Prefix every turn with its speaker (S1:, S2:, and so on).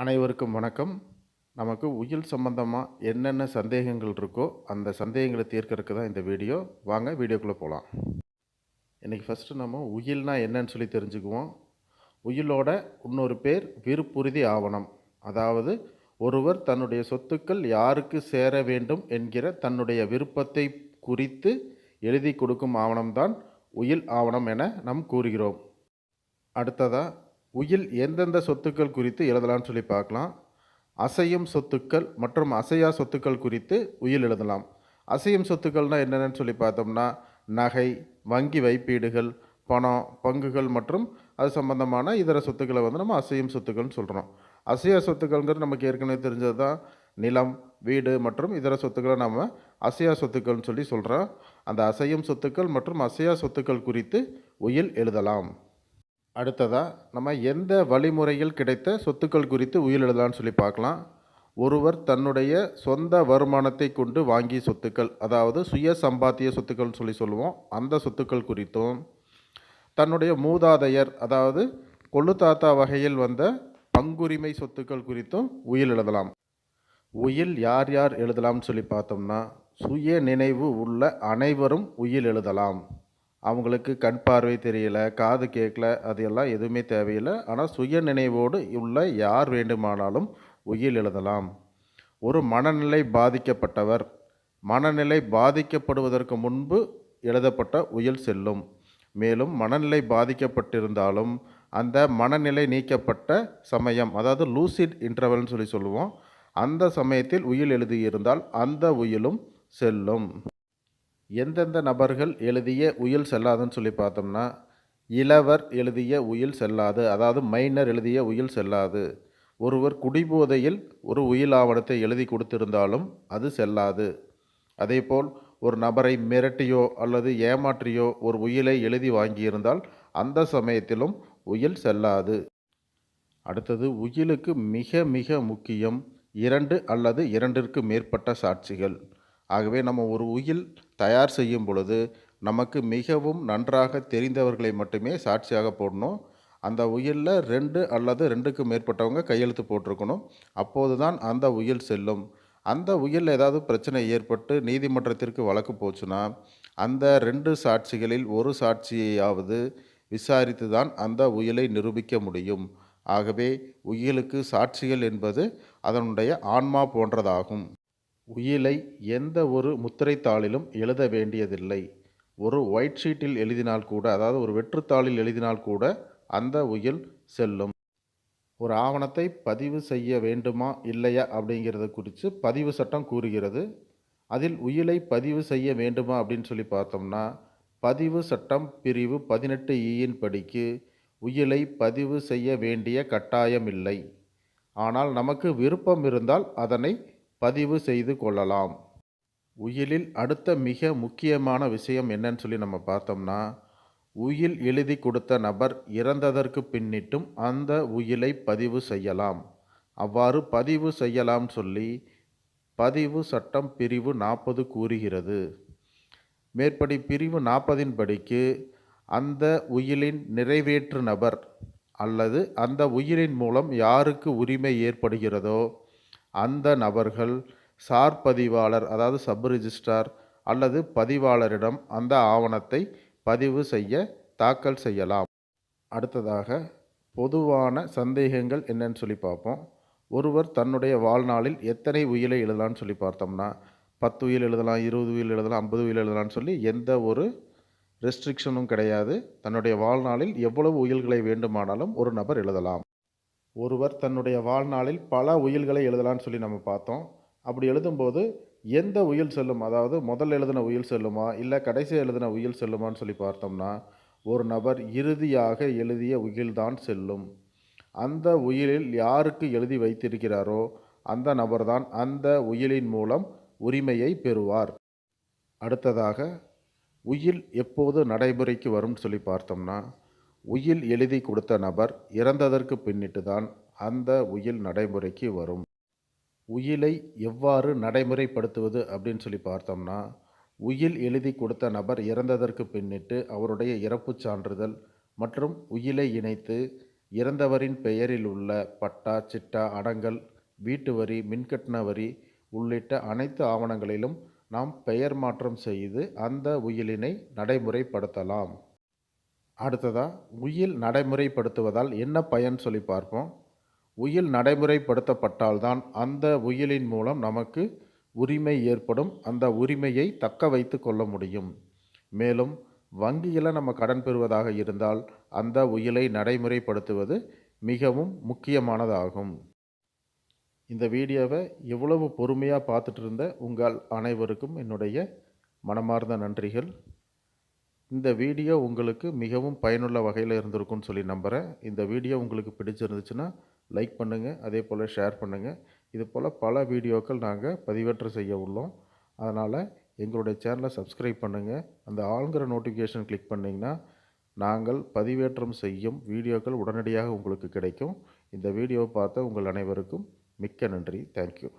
S1: அனைவருக்கும் வணக்கம். நமக்கு உயில் சம்பந்தமாக என்னென்ன சந்தேகங்கள் இருக்கோ அந்த சந்தேகங்களை தீர்க்கறதுக்கு தான் இந்த வீடியோ. வாங்க வீடியோக்குள்ளே போகலாம் இன்றைக்கி ஃபஸ்ட்டு நம்ம உயில்னா என்னன்னு சொல்லி தெரிஞ்சுக்குவோம். உயிலோட இன்னொரு பேர் விருப்புறுதி ஆவணம். அதாவது ஒருவர் தன்னுடைய சொத்துக்கள் யாருக்கு சேர வேண்டும் என்கிற தன்னுடைய விருப்பத்தை குறித்து எழுதி கொடுக்கும் ஆவணம்தான் உயில் ஆவணம் என நாம் கூறுகிறோம். அடுத்ததாக உயில் எந்தெந்த சொத்துக்கள் குறித்து எழுதலாம்னு சொல்லி பார்க்கலாம். அசையும் சொத்துக்கள் மற்றும் அசையா சொத்துக்கள் குறித்து உயில் எழுதலாம். அசையும் சொத்துக்கள்னால் என்னென்னு சொல்லி பார்த்தோம்னா நகை வங்கி வைப்பீடுகள் பணம் பங்குகள் மற்றும் அது சம்பந்தமான இதர சொத்துக்களை வந்து நம்ம அசையும் சொத்துக்கள்னு சொல்கிறோம் அசையா சொத்துக்கள்ங்கிறது நமக்கு ஏற்கனவே தெரிஞ்சது தான் நிலம் வீடு மற்றும் இதர சொத்துக்களை நம்ம அசையா சொத்துக்கள்னு சொல்லி சொல்கிறோம் அந்த அசையும் சொத்துக்கள் மற்றும் அசையா சொத்துக்கள் குறித்து உயில் எழுதலாம். அடுத்ததாக நம்ம எந்த வழிமுறையில் கிடைத்த சொத்துக்கள் குறித்து உயிர் எழுதலாம்னு சொல்லி பார்க்கலாம். ஒருவர் தன்னுடைய சொந்த வருமானத்தை கொண்டு வாங்கிய சொத்துக்கள் அதாவது சுய சம்பாத்திய சொத்துக்கள்னு சொல்லி சொல்லுவோம். அந்த சொத்துக்கள் குறித்தும் தன்னுடைய மூதாதையர் அதாவது கொள்ளு தாத்தா வகையில் வந்த பங்குரிமை சொத்துக்கள் குறித்தும் உயில் எழுதலாம் உயில் யார் யார் எழுதலாம்னு சொல்லி பார்த்தோம்னா சுய நினைவு உள்ள அனைவரும் உயில் எழுதலாம் அவங்களுக்கு கண் பார்வை தெரியல காது கேட்கல அது எல்லாம் எதுவுமே தேவையில்லை. ஆனால் சுய நினைவோடு உள்ள யார் வேண்டுமானாலும் உயில் எழுதலாம். ஒரு மனநிலை பாதிக்கப்பட்டவர் மனநிலை பாதிக்கப்படுவதற்கு முன்பு எழுதப்பட்ட உயில் செல்லும். மேலும் மனநிலை பாதிக்கப்பட்டிருந்தாலும் அந்த மனநிலை நீக்கப்பட்ட சமயம் அதாவது லூசிட் இன்டர்வல்னு சொல்லி சொல்லுவோம் அந்த சமயத்தில் உயில் எழுதியிருந்தால் அந்த உயிலும் செல்லும். எந்தெந்த நபர்கள் எழுதிய உயில் செல்லாதுன்னு சொல்லி பார்த்தோம்னா இளவர் எழுதிய உயில் செல்லாது அதாவது மைனர் எழுதிய உயில் செல்லாது. ஒருவர் குடிபோதையில் ஒரு உயில் ஆவணத்தை எழுதி கொடுத்திருந்தாலும் அது செல்லாது. அதேபோல் ஒரு நபரை மிரட்டியோ அல்லது ஏமாற்றியோ ஒரு உயிலை எழுதி வாங்கியிருந்தால் அந்த சமயத்திலும் உயில் செல்லாது. அடுத்தது உயிலுக்கு மிக மிக முக்கியம் இரண்டு அல்லது இரண்டிற்கு மேற்பட்ட சாட்சிகள். ஆகவே நம்ம ஒரு உயில் தயார் செய்யும் பொழுது நமக்கு மிகவும் நன்றாக தெரிந்தவர்களை மட்டுமே சாட்சியாக போடணும். அந்த உயிலில் ரெண்டு அல்லது ரெண்டுக்கு மேற்பட்டவங்க கையெழுத்து போட்டிருக்கணும். அப்போது தான் அந்த உயில் செல்லும். அந்த உயிலில் ஏதாவது பிரச்சனை ஏற்பட்டு நீதிமன்றத்திற்கு வழக்கு போச்சுன்னா அந்த ரெண்டு சாட்சிகளில் ஒரு சாட்சியையாவது விசாரித்து தான் அந்த உயிலை நிரூபிக்க முடியும். ஆகவே உயிலுக்கு சாட்சிகள் என்பது அதனுடைய ஆன்மா போன்றதாகும். உயிலை எந்த ஒரு முத்திரைத்தாளிலும் எழுத வேண்டியதில்லை. ஒரு ஒயிட் ஷீட்டில் எழுதினால் கூட அதாவது ஒரு வெற்றுத்தாளில் எழுதினால் கூட அந்த உயில் செல்லும். ஒரு ஆவணத்தை பதிவு செய்ய வேண்டுமா இல்லையா அப்படிங்கிறத குறித்து பதிவு சட்டம் கூறுகிறது. அதில் உயிலை பதிவு செய்ய வேண்டுமா அப்படின்னு சொல்லி பார்த்தோம்னா பதிவு சட்டம் பிரிவு பதினெட்டு e ஈயின் படிக்கு உயிலை பதிவு செய்ய வேண்டிய கட்டாயம் இல்லை. ஆனால் நமக்கு விருப்பம் இருந்தால் அதனை பதிவு செய்து கொள்ளலாம். உயிலில் அடுத்த மிக முக்கியமான விஷயம் என்னன்னு சொல்லி நம்ம பார்த்தோம்னா உயில் எழுதி கொடுத்த நபர் இறந்ததற்கு பின்னிட்டும் அந்த உயிலை பதிவு செய்யலாம். அவ்வாறு பதிவு செய்யலாம் சொல்லி பதிவு சட்டம் பிரிவு நாற்பது கூறுகிறது. மேற்படி பிரிவு நாற்பதின் படிக்கு அந்த உயிலின் நிறைவேற்று நபர் அல்லது அந்த உயிலின் மூலம் யாருக்கு உரிமை ஏற்படுகிறதோ அந்த நபர்கள் சார் பதிவாளர் அதாவது சப் ரிஜிஸ்ட்ரார் அல்லது பதிவாளரிடம் அந்த ஆவணத்தை பதிவு செய்ய தாக்கல் செய்யலாம். அடுத்ததாக பொதுவான சந்தேகங்கள் என்னன்னு சொல்லி பார்ப்போம். ஒருவர் தன்னுடைய வாழ்நாளில் எத்தனை உயிலை எழுதலாம்னு சொல்லி பார்த்தோம்னா பத்து உயில் எழுதலாம் இருபது உயில் எழுதலாம் ஐம்பது உயில் எழுதலாம்னு சொல்லி எந்த ஒரு ரெஸ்ட்ரிக்ஷனும் கிடையாது. தன்னுடைய வாழ்நாளில் எவ்வளவு உயில்களை வேண்டுமானாலும் ஒரு நபர் எழுதலாம். ஒருவர் தன்னுடைய வாழ்நாளில் பல உயில்களை எழுதலாம்னு சொல்லி நம்ம பார்த்தோம். அப்படி எழுதும்போது எந்த உயில் செல்லும்? அதாவது முதல் எழுதின உயில் செல்லுமா? இல்லை கடைசி எழுதின உயில் செல்லுமான்னு சொல்லி பார்த்தோம்னா ஒரு நபர் இறுதியாக எழுதிய உயில்தான் செல்லும். அந்த உயிலில் யாருக்கு எழுதி வைத்திருக்கிறாரோ அந்த நபர்தான் அந்த உயிலின் மூலம் உரிமையை பெறுவார். அடுத்ததாக உயில் எப்போது நடைமுறைக்கு வரும்னு சொல்லி பார்த்தோம்னா உயில் எழுதி கொடுத்த நபர் இறந்ததற்கு பின்னிட்டு தான் அந்த உயில் நடைமுறைக்கு வரும். உயிலை எவ்வாறு நடைமுறைப்படுத்துவது அப்படின்னு சொல்லி பார்த்தோம்னா உயில் எழுதி கொடுத்த நபர் இறந்ததற்கு பின்னிட்டு அவருடைய இறப்புச் சான்றிதழ் மற்றும் உயிலை இணைத்து இறந்தவரின் பெயரில் உள்ள பட்டா சிட்டா அடங்கல் வீட்டு வரி மின்கட்டண வரி உள்ளிட்ட அனைத்து ஆவணங்களிலும் நாம் பெயர் மாற்றம் செய்து அந்த உயிலினை நடைமுறைப்படுத்தலாம். அடுத்ததாக உயில் நடைமுறைப்படுத்துவதால் என்ன பயன் சொல்லி பார்ப்போம். உயில் நடைமுறைப்படுத்தப்பட்டால்தான் அந்த உயிலின் மூலம் நமக்கு உரிமை ஏற்படும். அந்த உரிமையை தக்க வைத்து கொள்ள முடியும். மேலும் வங்கியில் நம்ம கடன் பெறுவதாக இருந்தால் அந்த உயிலை நடைமுறைப்படுத்துவது மிகவும் முக்கியமானதாகும். இந்த வீடியோவை எவ்வளவு பொறுமையாக பார்த்துட்டு இருந்த உங்கள் அனைவருக்கும் என்னுடைய மனமார்ந்த நன்றிகள். இந்த வீடியோ உங்களுக்கு மிகவும் பயனுள்ள வகையில் இருந்திருக்கும்னு சொல்லி நம்புகிறேன் இந்த வீடியோ உங்களுக்கு பிடிச்சிருந்துச்சுன்னா லைக் பண்ணுங்கள் அதே போல் ஷேர் பண்ணுங்கள் இது போல் பல வீடியோக்கள் நாங்கள் பதிவேற்றம் செய்ய உள்ளோம். அதனால் எங்களுடைய சேனலை சப்ஸ்கிரைப் பண்ணுங்கள் அந்த ஆளுங்கிற நோட்டிஃபிகேஷன் கிளிக் பண்ணிங்கன்னா நாங்கள் பதிவேற்றம் செய்யும் வீடியோக்கள் உடனடியாக உங்களுக்கு கிடைக்கும். இந்த வீடியோவை பார்த்த உங்கள் அனைவருக்கும் மிக்க நன்றி. தேங்க்யூ.